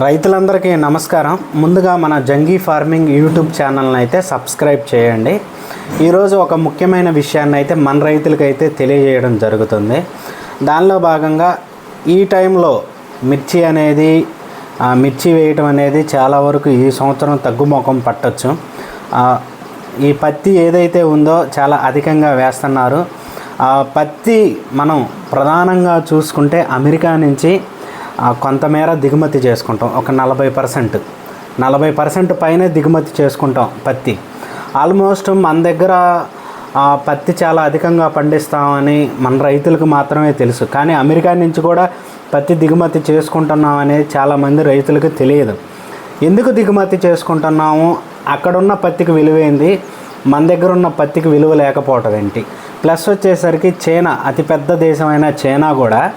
రైతులందరికీ నమస్కారం. ముందుగా మన జంగీ ఫార్మింగ్ యూట్యూబ్ ఛానల్ని అయితే సబ్స్క్రైబ్ చేయండి. ఈరోజు ఒక ముఖ్యమైన విషయాన్ని అయితే మన రైతులకైతే తెలియజేయడం జరుగుతుంది. దానిలో భాగంగా ఈ టైంలో మిర్చి అనేది మిర్చి వేయటం అనేది చాలా వరకు ఈ సంవత్సరం తగ్గుముఖం పట్టొచ్చు. ఈ పత్తి ఏదైతే ఉందో చాలా అధికంగా వేస్తున్నారు. ఆ పత్తి మనం ప్రధానంగా చూసుకుంటే అమెరికా నుంచి కొంతమేర దిగుమతి చేసుకుంటాం. ఒక నలభై పర్సెంట్. నలభై పర్సెంట్ పైనే దిగుమతి చేసుకుంటాం పత్తి. ఆల్మోస్ట్ మన దగ్గర పత్తి చాలా అధికంగా పండిస్తామని మన రైతులకు మాత్రమే తెలుసు. కానీ అమెరికా నుంచి కూడా పత్తి దిగుమతి చేసుకుంటున్నాం అనేది చాలామంది రైతులకు తెలియదు. ఎందుకు దిగుమతి చేసుకుంటున్నాము? అక్కడున్న పత్తికి విలువైంది మన దగ్గర ఉన్న పత్తికి విలువ లేకపోవటం ఏంటి? ప్లస్ వచ్చేసరికి చైనా అతిపెద్ద దేశమైన చైనా కూడా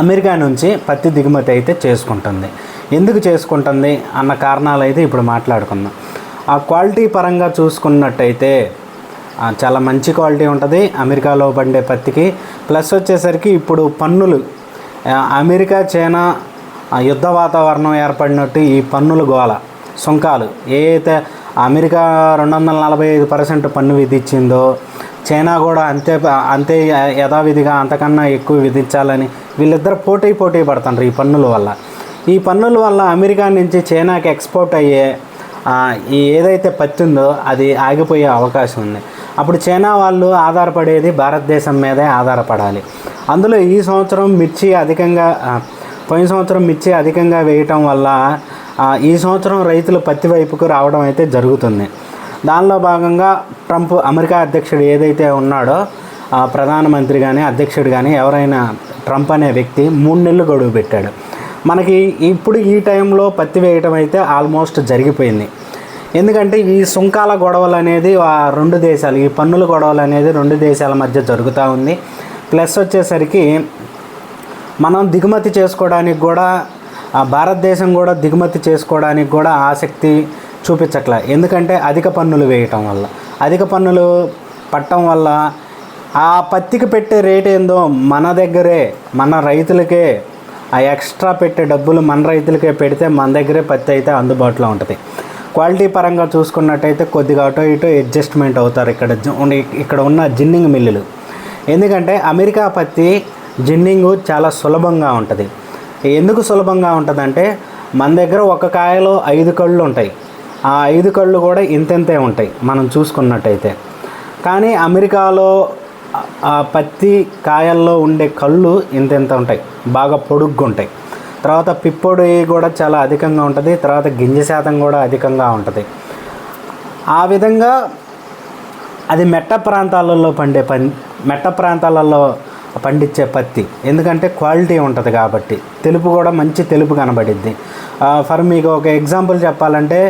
అమెరికా నుంచి పత్తి దిగుమతి అయితే చేసుకుంటుంది. ఎందుకు చేసుకుంటుంది? అన్న కారణాలు అయితే ఇప్పుడు మాట్లాడుకుందాం. ఆ క్వాలిటీ పరంగా చూసుకున్నట్టయితే చాలా మంచి క్వాలిటీ ఉంటుంది అమెరికాలో పండే పత్తికి. ప్లస్ వచ్చేసరికి ఇప్పుడు పన్నులు అమెరికా చైనా యుద్ధ వాతావరణం ఏర్పడినట్టు ఈ పన్నుల గోల సుంకాలు. ఏ అయితే అమెరికా రెండు వందల నలభై ఐదు పర్సెంట్ పన్ను విధించిందో చైనా కూడా అంతే అంతే యథావిధిగా అంతకన్నా ఎక్కువ విధించాలని వీళ్ళిద్దరు పోటీ పోటీ పడుతుంటారు ఈ పన్నుల వల్ల. ఈ పన్నుల వల్ల అమెరికా నుంచి చైనాకి ఎక్స్పోర్ట్ అయ్యే ఈ ఏదైతే పత్తి ఉందో అది ఆగిపోయే అవకాశం ఉంది. అప్పుడు చైనా వాళ్ళు ఆధారపడేది భారతదేశం మీదే ఆధారపడాలి. అందులో ఈ సంవత్సరం మిర్చి అధికంగా పోయిన సంవత్సరం మిర్చి అధికంగా వేయటం వల్ల ఈ సంవత్సరం రైతులు పత్తి వైపుకు రావడం అయితే జరుగుతుంది. దానిలో భాగంగా ట్రంప్ అమెరికా అధ్యక్షుడు ఏదైతే ఉన్నాడో ప్రధానమంత్రి కానీ అధ్యక్షుడు కానీ ఎవరైనా ట్రంప్ అనే వ్యక్తి మూడు నెలలు గడువు పెట్టాడు. మనకి ఇప్పుడు ఈ టైంలో పత్తి వేయటం అయితే ఆల్మోస్ట్ జరిగిపోయింది. ఎందుకంటే ఈ సుంకాల గొడవలు అనేది ఆ రెండు దేశాలు ఈ పన్నుల గొడవలు అనేది రెండు దేశాల మధ్య జరుగుతూ ఉంది. ప్లస్ వచ్చేసరికి మనం దిగుమతి చేసుకోవడానికి కూడా భారతదేశం కూడా దిగుమతి చేసుకోవడానికి కూడా ఆసక్తి చూపించట్లే. ఎందుకంటే అధిక పన్నులు వేయటం వల్ల. అధిక పన్నులు పట్టడం వల్ల ఆ పత్తికి పెట్టే రేట్ ఏందో మన దగ్గరే మన రైతులకే ఆ ఎక్స్ట్రా పెట్టే డబ్బులు మన రైతులకే పెడితే మన దగ్గరే పత్తి అయితే అందుబాటులో ఉంటుంది. క్వాలిటీ పరంగా చూసుకున్నట్టయితే కొద్దిగా అటో ఇటో అడ్జస్ట్మెంట్ అవుతారు ఇక్కడ ఇక్కడ ఉన్న జిన్నింగ్ మిల్లులు. ఎందుకంటే అమెరికా పత్తి జిన్నింగ్ చాలా సులభంగా ఉంటుంది. ఎందుకు సులభంగా ఉంటుందంటే మన దగ్గర ఒక కాయలో ఐదు కళ్ళు ఉంటాయి. ఆ ఐదు కళ్ళు కూడా ఇంతెంతే ఉంటాయి మనం చూసుకున్నట్టయితే. కానీ అమెరికాలో ఆ- పత్తి కాయల్లో ఉండే కళ్ళు ఇంతెంత ఉంటాయి బాగా పొడుగ్గా ఉంటాయి. తర్వాత పిప్పొడి కూడా చాలా అధికంగా ఉంటుంది తర్వాత గింజ శాతం కూడా అధికంగా ఉంటుంది. ఆ విధంగా అది మెట్ట ప్రాంతాలలో పండే పం మెట్ట ప్రాంతాలలో పండించే పత్తి. ఎందుకంటే క్వాలిటీ ఉంటుంది కాబట్టి. తెలుపు కూడా మంచి తెలుపు కనబడిద్ది. ఫర్ మీకు ఒక ఎగ్జాంపుల్ చెప్పాలంటే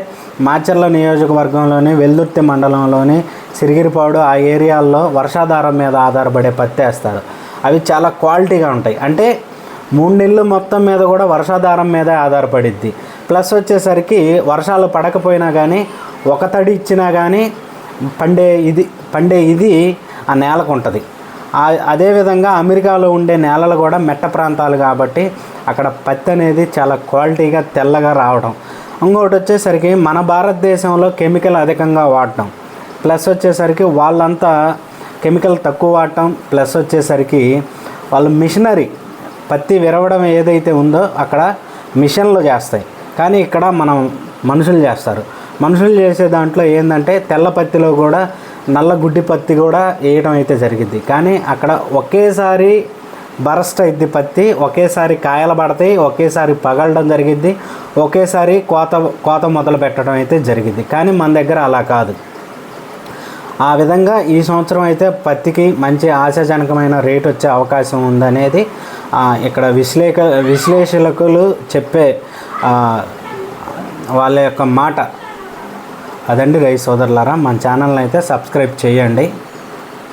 మాచర్ల నియోజకవర్గంలోని వెల్దుర్తి మండలంలోని సిరిగిరిపాడు ఆ ఏరియాల్లో వర్షాధారం మీద ఆధారపడే పత్తి వేస్తారు. అవి చాలా క్వాలిటీగా ఉంటాయి. అంటే మూడు నెలలు మొత్తం మీద కూడా వర్షాధారం మీదే ఆధారపడిద్ది. ప్లస్ వచ్చేసరికి వర్షాలు పడకపోయినా కానీ ఒక తడి ఇచ్చినా కానీ పండే ఇది పండే ఇది ఆ నేలకు ఉంటుంది. అదేవిధంగా అమెరికాలో ఉండే నేలలు కూడా మెట్ట ప్రాంతాలు కాబట్టి అక్కడ పత్తి అనేది చాలా క్వాలిటీగా తెల్లగా రావడం. ఇంకొకటి వచ్చేసరికి మన భారతదేశంలో కెమికల్ అధికంగా వాడటం. ప్లస్ వచ్చేసరికి వాళ్ళంతా కెమికల్ తక్కువ వాడటం. ప్లస్ వచ్చేసరికి వాళ్ళు మిషనరీ పత్తి విరవడం ఏదైతే ఉందో అక్కడ మిషన్లు చేస్తాయి. కానీ ఇక్కడ మనం మనుషులు చేస్తారు. మనుషులు చేసే దాంట్లో ఏంటంటే తెల్ల పత్తిలో కూడా నల్ల గుడ్డి పత్తి కూడా వేయడం అయితే జరిగింది. కానీ అక్కడ ఒకేసారి బరస్ట్ అయింది పత్తి ఒకేసారి కాయలు పడతాయి ఒకేసారి పగలడం జరిగింది ఒకేసారి కోత కోత మొదలు పెట్టడం అయితే జరిగింది. కానీ మన దగ్గర అలా కాదు. ఆ విధంగా ఈ సంవత్సరం అయితే పత్తికి మంచి ఆశాజనకమైన రేట్ వచ్చే అవకాశం ఉందనేది ఇక్కడ విశ్లేక విశ్లేషకులు చెప్పే వాళ్ళ యొక్క మాట. అదండి రైస్ సోదరులారా మన ఛానల్ని అయితే సబ్స్క్రైబ్ చేయండి.